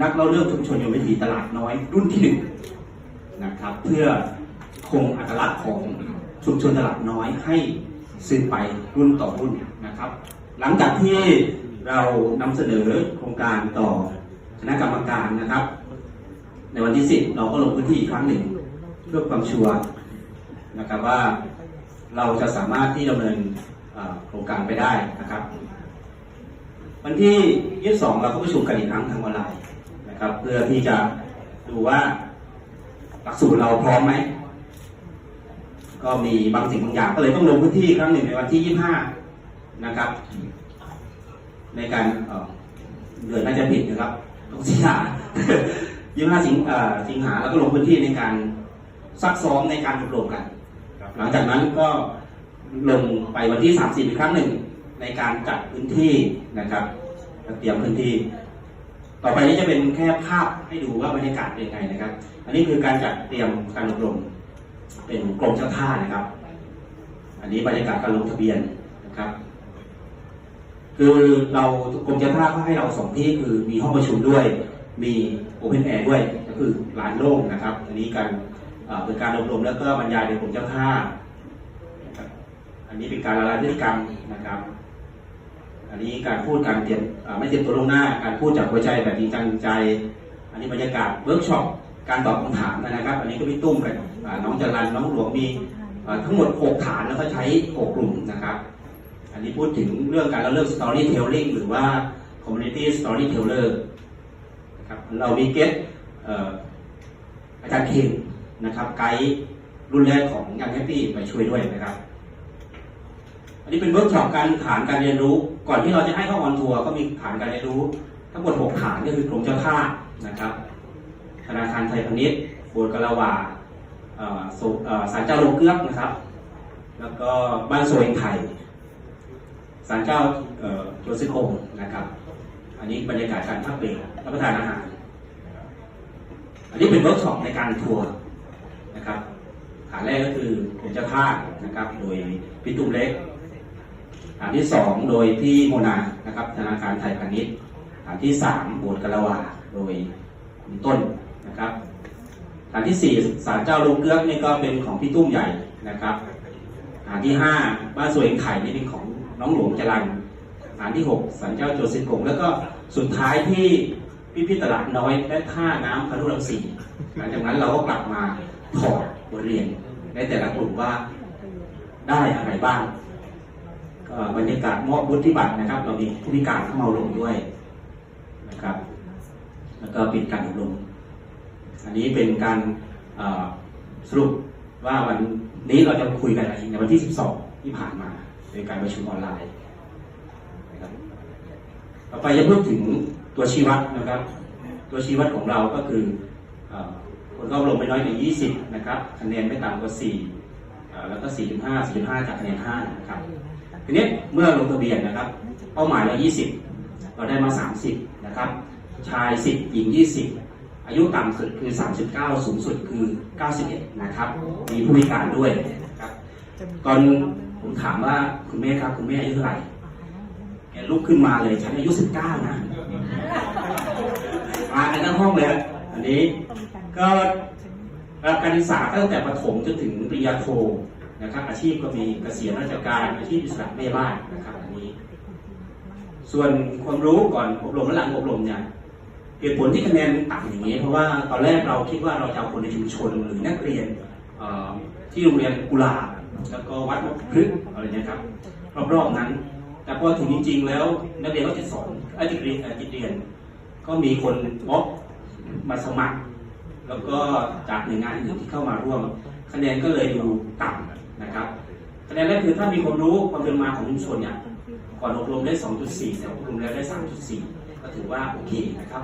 นักเล่าเรื่องชุมชนโยมวิถีตลาดน้อยรุ่นที่หนึ่งนะครับ เพื่อคงอัตลักษณ์ของชุมชนตลาดน้อยให้สืบไปรุ่นต่อรุ่นนะครับ หลังจากที่เรานำเสนอโครงการต่อคณะกรรมการนะครับ ในวันที่ 10 เราก็ลงพื้นที่อีกครั้งหนึ่ง เพื่อความชัวร์นะครับว่าเราจะสามารถที่ดำเนินโครงการไปได้นะครับ วันที่ 22 เราก็ประชุมกันอีกครั้งทางออนไลน์ นะครับ เพื่อที่จะดูว่าหลักสูตรเราพร้อมไหม ก็มีบางสิ่งบางอย่างก็เลยต้องลงพื้นที่ครั้งหนึ่งในวันที่ 25 นะครับ ในการเอ่อเดือนน่าจะผิดนะครับต้องสิงหา25สิงสิงหาแล้วก็ลงพื้นที่ในการซักซ้อมในการอบรมกัน หลังจากนั้นก็ลงไปวันที่ 30 อีกครั้งหนึ่งในการจัดพื้นที่นะครับเตรียมพื้นที่ ต่อไปนี้จะเป็นแค่ภาพให้ดูว่าบรรยากาศเป็นยังไงนะครับ อันนี้คือการจัดเตรียมการอบรมเป็นกรมเจ้าท่านะครับ อันนี้บรรยากาศการลงทะเบียนนะครับ คือเรากรมเจ้าท่าเขาให้เราสองที่คือมีห้องประชุมด้วย มีโอเพนแอร์ด้วยก็คือลานโล่งนะครับ อันนี้การเอ่อเป็นการอบรมแล้วก็บรรยายโดยกรมเจ้าท่าอันนี้เป็นการละลายพฤติกรรมนะครับ อันนี้การพูดการเตรียมไม่เตรียมตัวลงหน้า การพูดจากหัวใจแบบจริงจังใจ อันนี้บรรยากาศเวิร์กช็อปการตอบคำถามนะครับ อันนี้ก็พี่ตุ้มกับน้องจรันน้องหลวงมีทั้งหมด 6 ฐานแล้วก็ใช้ 6 กลุ่มนะครับ อันนี้พูดถึงเรื่องการเล่าเรื่อง storytelling หรือว่า community storyteller นะครับเรามีเกตอาจารย์เคนนะครับไกด์รุ่นแรกของยังแฮปปี้ไปช่วยด้วยนะครับ นนี้เป็นเวิร์กช็อปการฐานการเรียนรู้ ก่อนที่เราจะให้เข้าออนทัวร์ก็มีฐานการเรียนรู้ ทั้งหมด 6 ฐานก็คือกรมเจ้าท่านะครับ ธนาคารไทยพาณิชย์โบสถ์กะลาวาสศาลเจ้าโลเกือกนะครับ แล้วก็บ้านโซเองไทยศาลเจ้าเอ่อโจซิโคงนะครับ อันนี้บรรยากาศการพักเบรกรับประทานอาหาร อันนี้เป็นเวิร์กช็อปในการทัวร์นะครับฐานแรกก็คือกรมเจ้าท่านะครับ โดยพี่ตุ้มเล็ก ฐานที่สองโดยพี่โมนานะครับธนาคารไทยพาณิชย์ฐานที่สามโบสถ์กะลาวาโดยคุณต้นนะครับฐานที่สี่ศาลเจ้าลงเกือกนี่ก็เป็นของพี่ตุ้มใหญ่นะครับฐานที่ห้าบ้านสวยงไข่นี่เป็นของน้องหลวงจรันฐานที่หกศาลเจ้าโจซิกงแล้วก็สุดท้ายที่พิพิธตลาดน้อยและท่าน้ำพนุรังสีหลังจากนั้นเราก็กลับมาถอดบทเรียนในแต่ละกลุ่มว่าได้อะไรบ้าง บรรยากาศมอบวุฒิบัตรนะครับ เรามีผู้พิการเข้ามาลงด้วยนะครับ แล้วก็ปิดการอบรมอันนี้เป็นการสรุปว่าวันนี้เราจะคุยกันอะไรในวันที่ 12 ที่ผ่านมาในการประชุมออนไลน์นะครับต่อไปจะพูดถึงตัวชี้วัดนะครับ ตัวชี้วัดของเราก็คืออคนเข้าอบรมไม่น้อยกว่า20 นะครับคะแนนไม่ต่ำกว่า 4 แล้วก็ 4.5 4.5จากคะแนน 5 นะครับ ทีนี้เมื่อลงทะเบียนนะครับ เป้าหมายเรา 20 เราได้มา 30 นะครับ ชาย 10 หญิง 20 อายุต่ำสุดคือ 39 สูงสุดคือ 91 นะครับ มีผู้พิการด้วยนะครับตอนผมถามว่าคุณแม่ครับ คุณแม่อายุเท่าไหร่ แกลุกขึ้นมาเลยฉันอายุ 19 นะมากันทั้งห้องเลยอันนี้ก็รับการศึกษาตั้งแต่ประถมจนถึงปริญญาโท นะครับ อาชีพก็มีเกษียณราชการอาชีพอิสระแม่บ้านนะครับอันนี้ ส่วนความรู้ก่อนอบรมและหลังอบรมเนี่ยเหตุผลที่คะแนนต่ำอย่างนี้ เพราะว่าตอนแรกเราคิดว่าเราจะเอาคนในชุมชนหรือนักเรียนที่โรงเรียนกุหลาบแล้วก็วัดมะพฤกอะไรเนี่ยครับรอบๆนั้น แต่พอถึงจริง ๆ แล้วนักเรียนก็จะสอนอ้จิตเรียนอ่อจิตเรียน ก็มีคนม็อบมาสมัคร แล้วก็จากหน่วยงานอื่นที่เข้ามาร่วม คะแนนก็เลยดูต่ำ อย่างแรกคือถ้ามีความรู้ความเป็นมาของชุมชนเนี่ยก่อนอบรมได้ 2.4แต่อบรมแล้วได้ 3.4 ก็ถือว่าโอเคนะครับ